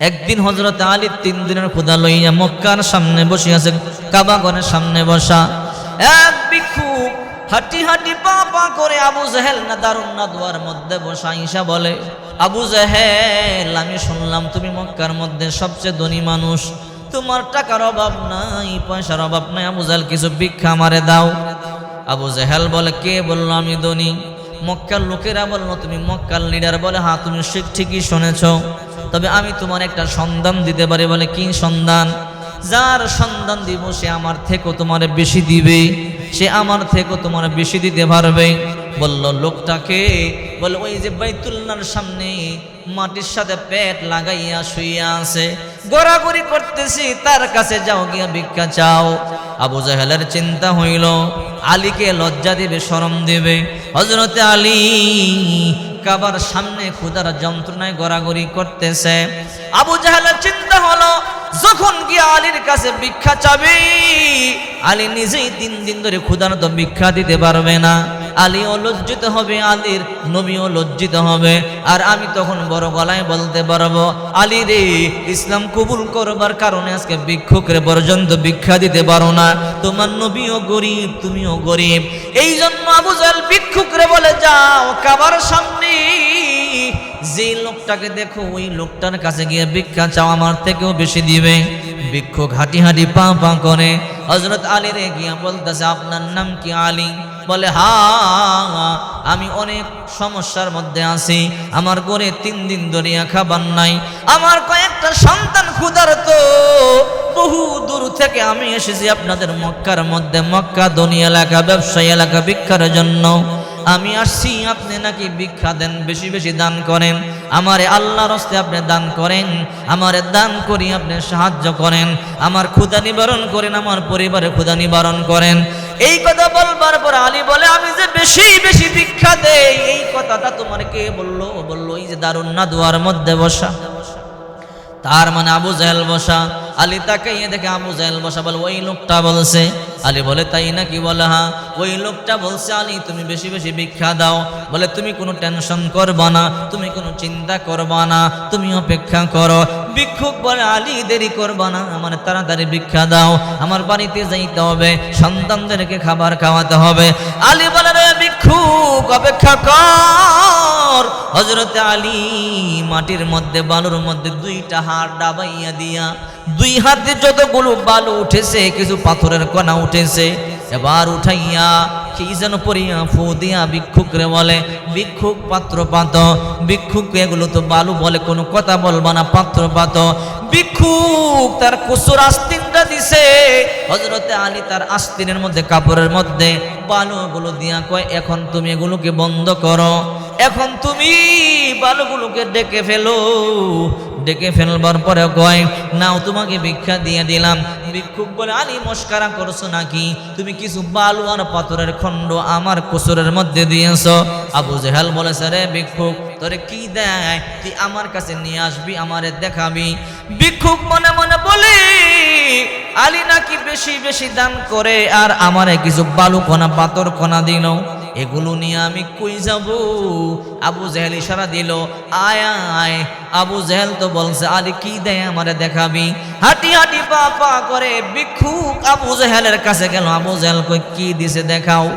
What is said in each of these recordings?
একদিন হজরত আলী তিন দিনের ক্ষুদা লইয়া মক্কার সামনে বসে আছে কাবাগরের সামনে বসা। এক ভিক্ষু হাঁটি হাঁটি পা পা করে আবু জাহেল না দারুণ না দুয়ার মধ্যে বসা, ঈশা বলে, আবু জাহেল, আমি শুনলাম তুমি মক্কার মধ্যে সবচেয়ে ধনী মানুষ। তোমার টাকার অভাব নাই, পয়সার অভাব নাই। আবু জাহেল, কিছু ভিক্ষা আমারে দাও। আবু জাহেল বলে, কে বলল আমি ধনী? মক্কার লোকেরা বলল, তুমি মক্কার লিডার বলে হ্যাঁ তুমি ঠিক ঠিকই শুনেছ। তবে আমি তোমার একটা সন্ধান দিতে পারি বলে কি সন্ধান? যার সন্ধান দিব, সে আমার থেকেও তোমার বেশি দিবে। সে আমার থেকেও তোমার বেশি দিতে পারবে। বলল, লোকটাকে বলে ওই যে বাইতুল্লার সামনে মাটির সাথে পেট লাগাইয়া শুইয়া আছে। গড়াগড়ি করতেছি, তার কাছে যাও, গিয়া ভিক্ষা চাও। আবু জাহেলের চিন্তা হইল, আলীকে লজ্জা দিবে, শরম দিবে। হজরতে আলী কাবার সামনে ক্ষুদার যন্ত্রণায় গড়াগড়ি করতেছে। আবু জাহাল চিন্তা হলো, যখন গিয়ে আলীর কাছে ভিক্ষা চাবি, আলী নিজেই তিন দিন ধরে খুদার তো ভিক্ষা দিতে পারবে না। আলীও লজ্জিত হবে, আলীর নবীও লজ্জিত হবে। আর আমি তখন বড় গলায় বলতে পারব, আলী রে, ইসলাম কবুল করবার কারণে আজকে ভিক্ষুকরে পর্যন্ত ভিক্ষা দিতে পারো না। তোমার নবীও গরিব, তুমিও গরিব। এই জন্য আবু জাহেল ভিক্ষুকরে বলে, যাও কাবার সামনে। যে লোকটাকে দেখো, ওই লোকটার কাছে গিয়ে ভিক্ষা চাও, আমার থেকেও বেশি দিবে। ভিক্ষুক হাঁটি হাঁটি পা পা করে হজরত আলী রে, গিয়া বলতেছে, আপনার নাম কি আলী? বলে, হা, আমি অনেক সমস্যার মধ্যে আছি। আমার ঘরে তিন দিন ধরিয়া খাবার নাই। আমার কয়েকটা সন্তান ক্ষুধার তো বহু দূর থেকে আমি এসেছি আপনাদের মক্কার মধ্যে। মক্কা ধনী এলাকা, ব্যবসায়ী এলাকা ভিক্ষার জন্য। আমি আসছি, আপনি নাকি ভিক্ষা দেন, বেশি বেশি দান করেন। আমারে আল্লাহর হস্তে আপনি দান করেন। আমারে দান করি, আপনি সাহায্য করেন। আমার ক্ষুদা নিবারণ করেন, আমার পরিবারে ক্ষুদা নিবারণ করেন। এই কথা বলবার পর আলী বলে, আমি যে বেশি বেশি ভিক্ষা দেই, এই কথাটা তোমার কে বলল? বলল, এই যে দারুণ না দুয়ার মধ্যে বসা। তার মানে আবু জাহেল বসা। আলী তাকে দেখে আবু জাহেল বসা বলে, ওই লোকটা বলছে। আলী বলে, তাই নাকি বলে হ্যাঁ? ওই লোকটা বলছে, আলী, তুমি বেশি বেশি ভিক্ষা দাও। বলে, তুমি কোনো টেনশন করবা না, তুমি কোনো চিন্তা করবা না, তুমি অপেক্ষা করো। ভিক্ষুক বলে আলী, দেরি করবা না, আমার তাড়াতাড়ি ভিক্ষা দাও, আমার বাড়িতে যাইতে হবে, সন্তানদেরকে খাবার খাওয়াতে হবে। আলী বলে, রে ভিক্ষুক অপেক্ষা কর। হজরতে আলী মাটির মধ্যে, বালুর মধ্যে দুইটা হাত ডাবাইয়া দিয়া, দুই হাতে যতগুলো বালু উঠেছে, কিছু পাথরের কণা উঠেছে, এবার উঠাইয়া কি যেন পড়িয়া ফু দিয়া ভিক্ষুক রে বলে, ভিক্ষুক পাত্র পাত, ভিক্ষুক এগুলো তো বালু বলে, কোনো কথা বলবা না, পাত্র পাত। ভিক্ষুক তার কুসুর আস্তিনটা দিছে হজরতে আলী তার আস্তিনের মধ্যে, কাপড়ের মধ্যে, বালুগুলো দিয়া কয়, এখন তুমি এগুলোকে বন্ধ করো, এখন তুমি বালুগুলোকে ডেকে ফেলো। ডেকে ফেলবার পরে কয়, নাও তোমাকে ভিক্ষা দিয়ে দিলাম ভিক্ষুক বলে আলী মস্কারা করছ নাকি? তুমি কিছু বালু আর পাথরের খণ্ড আমার কুসুরের মধ্যে দিয়েছ। আবু জেহাল বলেছে, রে ভিক্ষুক, তোরে কি দেয়? তুই আমার কাছে নিয়ে আসবি, আমারে দেখাবি। ভিক্ষুক মনে মনে বলে, আলী নাকি বেশি বেশি দান করে, আর আমারে কিছু বালু কণা পাথর কণা দিল। এগুলো নিয়ে আমি কই যাব? আবু জেহেল ইশারা দিল, আয় আয়। আবু জেহেল তো বলছে আলী কি দেয় আমারে দেখাবি? হাঁটি হাঁটি, পা পা করে ভিক্ষুক আবু জেহেলের কাছে গেল। আবু জেহেল কই, কি দিছে দেখাও?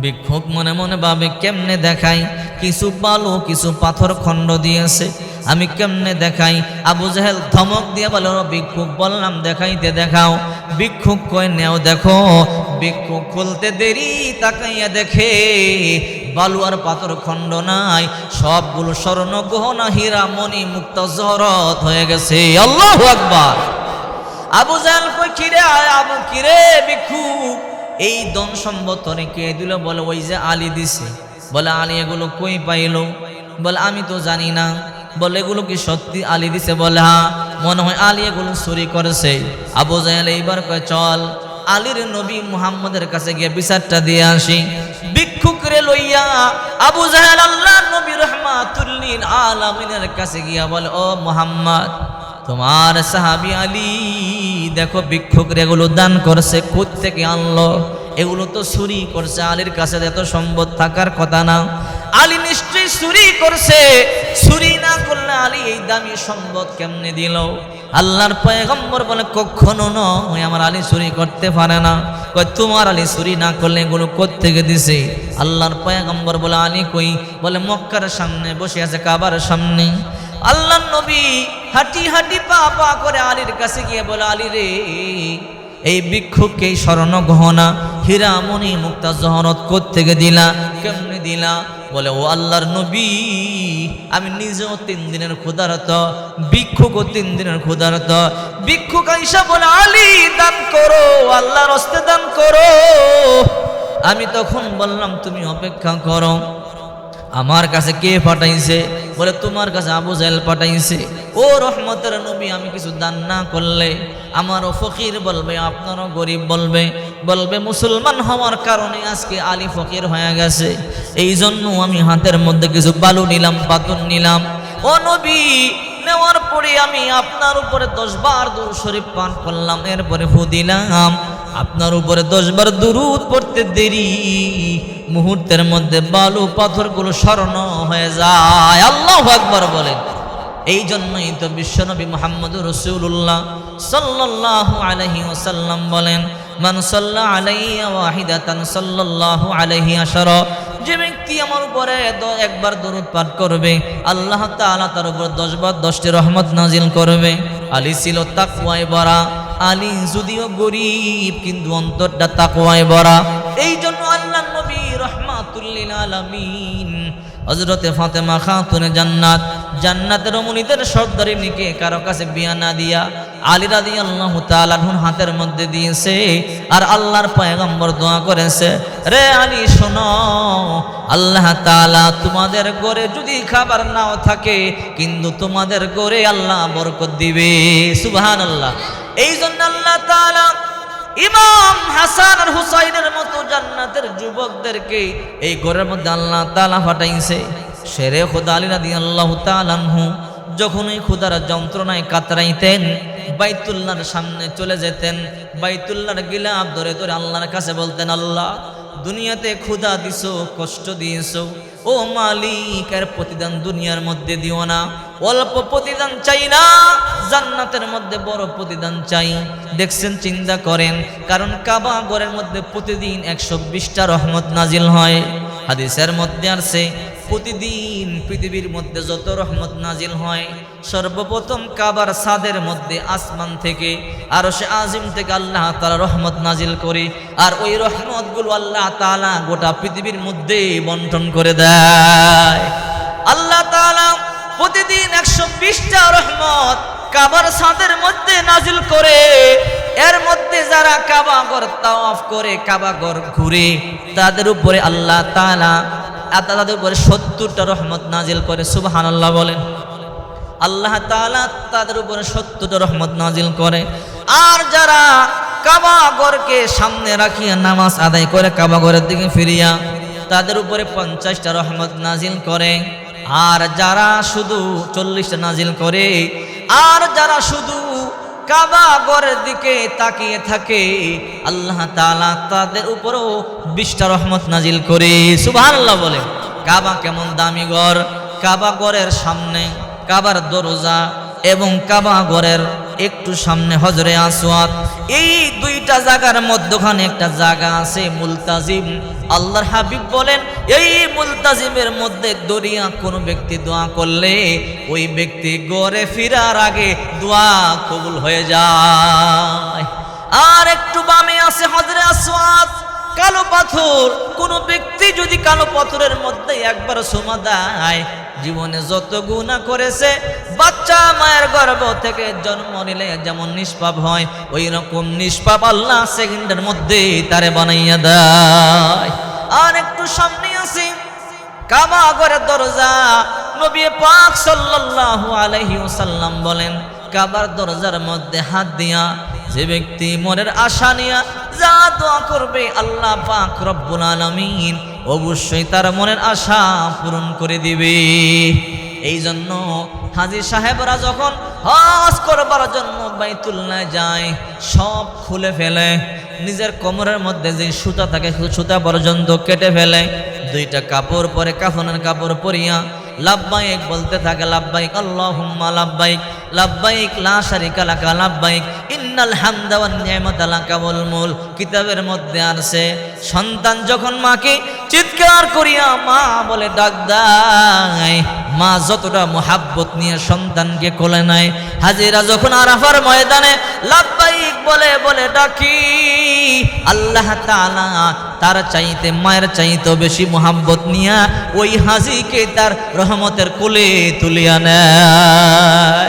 ভিক্ষুক মনে মনে ভাবে, কেমনে দেখাই? কিছু বালু, কিছু পাথর খণ্ড দিয়েছে, আমি কেমনে দেখাই? আবু জাহেল ধমক দিয়ে বলে "ও ভিক্ষুক, বললাম দেখাইতে দেখাও। ভিক্ষুক কয় নেও, দেখো। ভিক্ষুক খুলতে দেরি, তাকাইয়া দেখে বালু আর পাথর খণ্ড নাই, সবগুলো স্বর্ণ গহনা, হীরা, মণি, মুক্ত জহরত হয়ে গেছে। আল্লাহ আকবার। আবু জাহেল কই কিরে আবু, কিরে ভিক্ষুক এই ধন সম্পদ তোরে কে দিল? বলে, ওই যে আলী দিছে। বলে, আলী, এগুলো কই পাইলো? বলে, আমি তো জানি না। বলে, এগুলো কি সত্যি আলী দিছে? বলে হ্যাঁ মনে হয় আলী এগুলো চুরি করেছে। আবু জাহেল এইবার কয়, চল। আলীর নবী মুহাম্মদের কাছে গিয়ে বিচারটা দিয়ে আসি। ভিক্ষুক রে লইয়া আবু জাহেল আল্লাহ নবী রহমাতুল্লিন আলামিনের কাছে গিয়া বলে, ও মুহাম্মদ, তোমার সাহাবি আলী, দেখো ভিক্ষুক এগুলো দান করছে কোথ থেকে আনলো? এগুলো তো চুরি করছে, আলীর কাছে এত সম্পদ থাকার কথা না। আলী নিশ্চয়ই চুরি করছে। চুরি না করলে আলী এই দামি সম্পদ কেমনে দিল? আল্লাহর পয়গম্বর বলে, কখনো নয়, আমার আলী চুরি করতে পারে না। কয়, তোমার আলী চুরি না করলে এগুলো কোত্থেকে দিছে? আল্লাহর পয়গম্বর বলে, আলী কই? বলে, মক্কার সামনে বসে আছে, কাবার সামনে। আল্লাহ নবী হাঁটি হাঁটি পা পা করে আলীর কাছে গিয়ে বলে, আলী রে, এই ভিক্ষুককে স্মরণ গহনা হীরামণি মুক্তা জহরত কোত্থেকে দিলা? কেমনে দিলা? বলে, ও আল্লাহর নবী, আমি নিজেও তিন দিনের ক্ষুধারত, ভিক্ষুকও তিন দিনের ক্ষুধারত। ভিক্ষুক আইসা বলে, আলী, দান করো, আল্লাহর হস্তে দান করো। আমি তখন বললাম, তুমি অপেক্ষা করো, আমার কাছে কে পাঠাইছে? বলে, তোমার কাছে আবু জাহেল পাঠাইছে। ও রহমতের নবী, আমি কিছু দান না করলে আমারও ফকির বলবে, আপনারও গরিব বলবে। বলবে, মুসলমান হওয়ার কারণে আজকে আলী ফকির হয়ে গেছে। এই জন্য আমি হাতের মধ্যে কিছু বালু নিলাম পাথর নিলাম। ও নবী, নেওয়ার পরে আমি আপনার উপরে দশ বার দূর শরীফ পান করলাম, এরপরে ফু দিলাম। আপনার উপরে দশবার দুরুদ পড়তে দেরি, মুহূর্তের মধ্যে বালু পাথরগুলো স্মরণ হয়ে যায়। আল্লাহ আকবর বলেন। এই জন্যই তো বিশ্বনবী মোহাম্মদ রসুল্লাহ সাল্লাল্লাহু আলাইহি ওসাল্লাম বলেন, মান সাল্লা আলাইয়া ওয়াহিদাতান সাল্লাল্লাহু আলাইহি আশারা। যে ব্যক্তি আমার উপরে একবার দরুদ পাঠ করবে, আল্লাহ তাআলা তার উপর দশবার দশটি রহমত নাজিল করবে। আলী ছিল তাকুয়ায় বরা, আলী যদিও গরিব, কিন্তু অন্তরটা তাকুয়ায় বরা। এই জন্য আল্লাহ নবী রহমাতুল্লিল আলামিন হজরতে ফাতেমা খাতুনে জান্নাত, জান্নাতের অমনিদের সর্দারিনীকে কারও কাছে বিয়া না দিয়া আলী রাদি আল্লাহ তালাহুন হাতের মধ্যে দিয়েছে আর আল্লাহর পয়গম্বর দোয়া করেছে, রে আলী, শোনো, আল্লাহ তাআলা তোমাদের ঘরে যদি খাবার নাও থাকে, কিন্তু তোমাদের ঘরে আল্লাহ বরকত দিবে। সুবহান আল্লাহ এই জন্য আল্লাহ তাআলা ইমাম হাসান আর হুসাইনের মতো জান্নাতের যুবকদেরকে এই ঘরের মধ্যে আল্লাহ তালা ফাটাইছে শেরে খোদা আলী রাদি আল্লাহ তালানহু যখন এই ক্ষুদার যন্ত্রণায় কাতরাইতেন, বাইতুল্লাহর সামনে চলে যেতেন, বাইতুল্লাহর গিলাপ ধরে ধরে আল্লাহর কাছে বলতেন, আল্লাহ, দুনিয়াতে ক্ষুধা দিছো, কষ্ট দিয়েছ ও মালিক এর প্রতিদান দুনিয়ার মধ্যে দিও না। অল্প প্রতিদান চাই না, জান্নাতের মধ্যে বড় প্রতিদান চাই। দেখছেন, চিন্তা করেন, কারণ কাবা গড়ের মধ্যে প্রতিদিন একশো বিশটা রহমত নাজিল হয়। হাদিসের মধ্যে আছে প্রতিদিন পৃথিবীর মধ্যে যত রহমত নাজিল হয়, সর্বপ্রথম কাবার সাদের মধ্যে আসমান থেকে আর সে আজিম থেকে আল্লাহ তালা রহমত নাজিল করে আর ওই রহমতগুলো আল্লাহ তালা গোটা পৃথিবীর মধ্যে বন্টন করে দেয়। আল্লাহ তালা প্রতিদিন একশো বিশটা রহমত কাবার সাদের মধ্যে নাজিল করে, এর মধ্যে যারা কাবাগর তাওয়াফ করে কাবাগর ঘুরে, তাদের উপরে আল্লাহ তাআলা আর তাদের উপরে সত্তরটা রহমত নাজিল করে, সুবহানাল্লাহ বলেন। আল্লাহ তাআলা তাদের উপরে সত্তরটা রহমত নাজিল করে। আর যারা কাবাগরকে সামনে রাখিয়া নামাজ আদায় করে কাবাগরের দিকে ফিরিয়া তাদের উপরে পঞ্চাশটা রহমত নাজিল করে। আর যারা শুধু চল্লিশটা নাজিল করে, আর যারা শুধু কাবা দিকে তাকিয়ে থাকে। আল্লাহ তালা তাদের উপরও বিশটা রহমত নাজিল করে। সুভাল্লাহ বলে, কাবা কেমন দামি ঘর? কাবা গড়ের সামনে, কাবার দরজা এবং কাবা গড়ের একটু সামনে হজরে আসওয়াত এই দুইটা জায়গার মধ্যখানে একটা জায়গা আছে মুলতাজিম। আল্লাহর হাবিব বলেন, এই মুলতাজিমের মধ্যে দরিয়া কোনো ব্যক্তি দোয়া করলে ওই ব্যক্তি গড়ে ফিরার আগে দোয়া কবুল হয়ে যায়। আর একটু বামে আছে হজরে আসওয়াত কালো পাথর, কোন ব্যক্তি যদি কালো পাথরের মধ্যে একবার সোমা দেয়, জীবনে যত গুণা করেছে বাচ্চা মায়ের গর্ভ থেকে জন্ম নিলে যেমন নিষ্পাপ হয় ওই রকম নিষ্পাপ আল্লাহ সেকেন্ডের মধ্যে তারে বানাইয়া দেয়। আর একটু সামনে আছে কাবা ঘরের দরজা, নবী পাক সাল্লাল্লাহু আলাইহি ওয়াসাল্লাম বলেন, কাবার দরজার মধ্যে হাত দিয়া যে ব্যক্তি মনের আশা নিয়া যা দোয়া করবে আল্লাহ পাক রব্বুল আলামিন, অবশ্যই তার মনের আশা পূরণ করে দিবে। এই জন্য হাজির সাহেবরা যখন হজ করবার জন্য বাইতুল্লাহ যায়, সব খুলে ফেলে। নিজের কোমরের মধ্যে যে সুতা থাকে সুতা পর্যন্ত কেটে ফেলে। দুইটা কাপড় পরে, কাফনের কাপড় পরিয়া লাভবাইক বলতে থাকে লাভবাইক আল্লাহুম্মা লাভবাইক লাভবাইক লা শারিকা লাকা লাভবাইক ইন্নাল হামদা ওয়ান নি'মাতা লাকা কিতাবের মধ্যে আছে সন্তান যখন মাকে চিৎকার করিয়া মা বলে, ডাক দেয় মা যতটা মোহাব্বত নিয়ে সন্তানকে কোলে নেয়। হাজিরা যখন আরাফার ময়দানে লাভবাইক বলে বলে, ডাকি। আল্লাহ তার চাইতে, মায়ের চাইতে বেশি মোহাব্বত নিয়া ওই হাজিকে তার রহমতের কোলে তুলিয়া নেয়।